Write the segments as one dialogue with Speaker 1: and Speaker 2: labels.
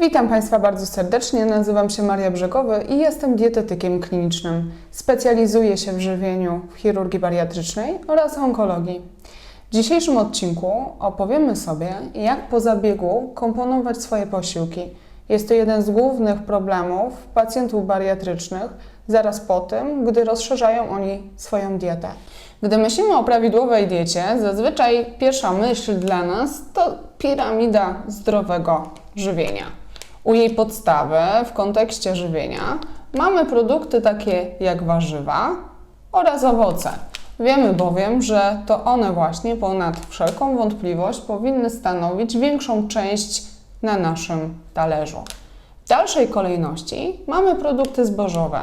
Speaker 1: Witam Państwa bardzo serdecznie. Nazywam się Maria Brzegowy i jestem dietetykiem klinicznym. Specjalizuję się w żywieniu w chirurgii bariatrycznej oraz onkologii. W dzisiejszym odcinku opowiemy sobie, jak po zabiegu komponować swoje posiłki. Jest to jeden z głównych problemów pacjentów bariatrycznych zaraz po tym, gdy rozszerzają oni swoją dietę. Gdy myślimy o prawidłowej diecie, zazwyczaj pierwsza myśl dla nas to piramida zdrowego żywienia. U jej podstawy w kontekście żywienia mamy produkty takie jak warzywa oraz owoce. Wiemy bowiem, że to one właśnie ponad wszelką wątpliwość powinny stanowić większą część na naszym talerzu. W dalszej kolejności mamy produkty zbożowe,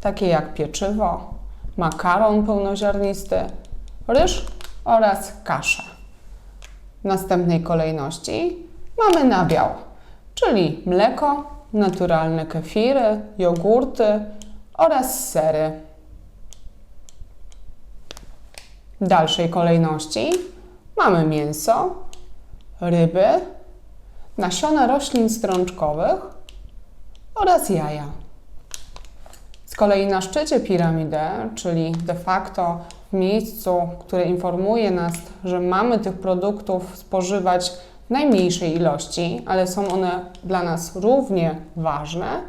Speaker 1: takie jak pieczywo, makaron pełnoziarnisty, ryż oraz kaszę. W następnej kolejności mamy nabiał, czyli mleko, naturalne kefiry, jogurty oraz sery. W dalszej kolejności mamy mięso, ryby, nasiona roślin strączkowych oraz jaja. Z kolei na szczycie piramidy, czyli de facto w miejscu, które informuje nas, że mamy tych produktów spożywać najmniejszej ilości, ale są one dla nas równie ważne,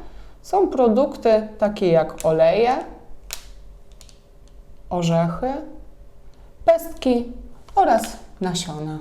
Speaker 1: są produkty takie jak oleje, orzechy, pestki oraz nasiona.